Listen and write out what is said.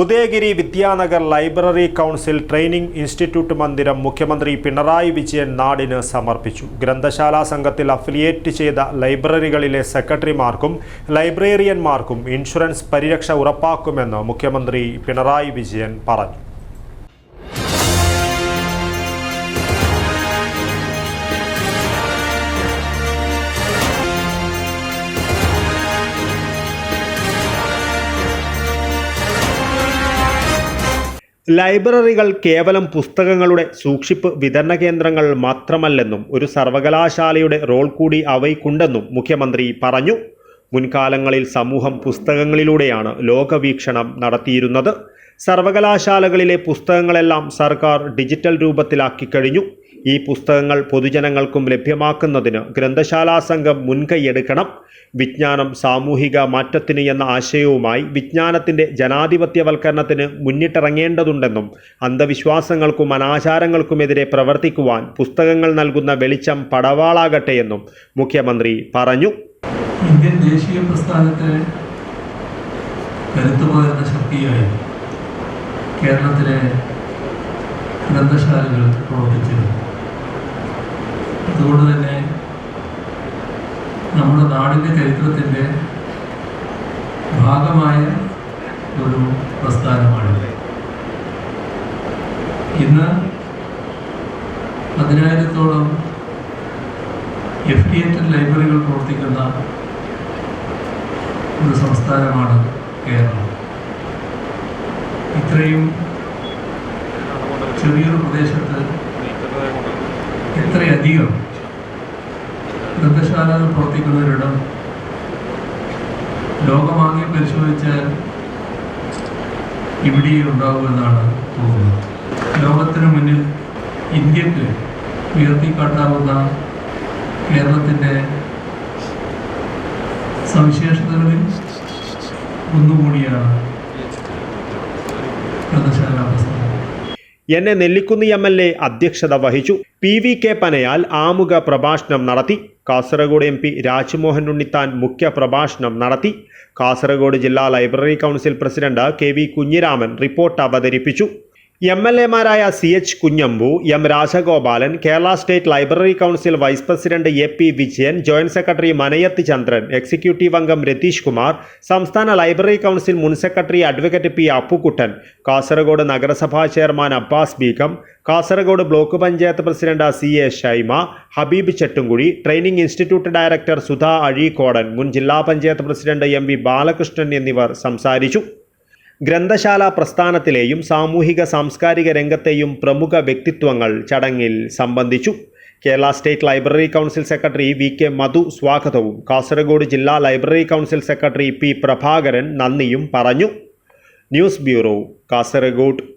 Udayagiri Vidyanagar library council training institute മന്ദിരം മുഖ്യമന്ത്രി പിണറായി വിജയൻ നാടിന് സമർപ്പിച്ചു. ഗ്രന്ഥശാലാ സംഘത്തിൽ അഫിലിയേറ്റ് ചെയ്ത ലൈബ്രറികളിലെ സെക്രട്ടറിമാർക്കും ലൈബ്രേറിയന്മാർക്കും ഇൻഷുറൻസ് പരിരക്ഷ ഉറപ്പാക്കുമെന്ന് മുഖ്യമന്ത്രി പിണറായി വിജയൻ പറഞ്ഞു. ലൈബ്രറികൾ കേവലം പുസ്തകങ്ങളുടെ സൂക്ഷിപ്പ് വിതരണ കേന്ദ്രങ്ങൾ മാത്രമല്ലെന്നും ഒരു സർവകലാശാലയുടെ റോൾ കൂടി അവയ്ക്കുണ്ടെന്നും മുഖ്യമന്ത്രി പറഞ്ഞു. മുൻകാലങ്ങളിൽ സമൂഹം പുസ്തകങ്ങളിലൂടെയാണ് ലോകവീക്ഷണം നടത്തിയിരുന്നത്. സർവകലാശാലകളിലെ പുസ്തകങ്ങളെല്ലാം സർക്കാർ ഡിജിറ്റൽ രൂപത്തിലാക്കി കഴിഞ്ഞു. ഈ പുസ്തകങ്ങൾ പൊതുജനങ്ങൾക്കും ലഭ്യമാക്കുന്നതിന് ഗ്രന്ഥശാലാ സംഘം മുൻകൈയെടുക്കണം. വിജ്ഞാനം സാമൂഹിക മാറ്റത്തിന് എന്ന ആശയവുമായി വിജ്ഞാനത്തിന്റെ ജനാധിപത്യവൽക്കരണത്തിന് മുന്നിട്ടിറങ്ങേണ്ടതുണ്ടെന്നും അന്ധവിശ്വാസങ്ങൾക്കും അനാചാരങ്ങൾക്കുമെതിരെ പ്രവർത്തിക്കുവാൻ പുസ്തകങ്ങൾ നൽകുന്ന വെളിച്ചം പടവാളാകട്ടെയെന്നും മുഖ്യമന്ത്രി പറഞ്ഞു. ഇന്ത്യൻ ദേശീയ പ്രസ്ഥാനത്തെ കരുത്തുപകരുന്ന ശക്തിയായി കേരളത്തിലെ ഗ്രന്ഥശാലകൾ പ്രവർത്തിച്ചിരുന്നു. അതുകൊണ്ട് തന്നെ നമ്മുടെ നാടിന്റെ ചരിത്രത്തിന്റെ ഭാഗമായ ഒരു പ്രസ്ഥാനമാണിത് ഇന്ന് പതിനായിരത്തോളം എഫിലിയേറ്റഡ് ലൈബ്രറികൾ പ്രവർത്തിക്കുന്ന ഒരു സംസ്ഥാനമാണ് കേരളം. ഇത്രയും ചെറിയൊരു പ്രദേശത്ത് ഇത്രയധികം ഗ്രന്ഥശാലകൾ പ്രവർത്തിക്കുന്നവരിടം ലോകമാകെ പരിശോധിച്ചാൽ ഇവിടെയേ ഉണ്ടാവുമെന്നാണ് തോന്നുന്നത്. ലോകത്തിന് മുന്നിൽ ഇന്ത്യയ്ക്ക് ഉയർത്തിക്കാട്ടാവുന്ന കേരളത്തിന്റെ സവിശേഷതകളിൽ ഒന്നുകൂടിയാണ് ഗ്രന്ഥശാല പ്രസ്ഥാനം എന്നെ നെല്ലിക്കുന്നി എം എൽ എ അധ്യക്ഷത വഹിച്ചു. പി വി കെ പനയാൽ ആമുഖ പ്രഭാഷണം നടത്തി കാസർഗോഡ് എം പി രാജ്മോഹൻ ഉണ്ണിത്താൻ മുഖ്യ പ്രഭാഷണം നടത്തി. കാസർഗോഡ് ജില്ലാ library council president K V Kunhiraman report അവതരിപ്പിച്ചു. M L എമാരായ C H Kunhambu M Rajagopalan Kerala state library council vice president A P Vijayan joint secretary Manayath Chandran executive അംഗം രതീഷ് കുമാർ സംസ്ഥാന ലൈബ്രറി കൗൺസിൽ മുൻ secretary advocate P Appukuttan Kasaragod നഗരസഭാ chairman Abbas Beegum Kasaragod block panchayat president C A Shaima Habeeb Chettumkuzhi training institute director Sudha Azhikodan മുൻ ജില്ലാ panchayat president M V Balakrishnan എന്നിവർ സംസാരിച്ചു. ഗ്രന്ഥശാല പ്രസ്ഥാനത്തിലെയും സാമൂഹിക സാംസ്കാരിക രംഗത്തെയും പ്രമുഖ വ്യക്തിത്വങ്ങൾ ചടങ്ങിൽ സംബന്ധിച്ചു. Kerala state library council secretary V K Madhu സ്വാഗതവും. കാസർഗോഡ് ജില്ലാ library council secretary P Prabhakaran നന്ദിയും പറഞ്ഞു. News bureau Kasaragod.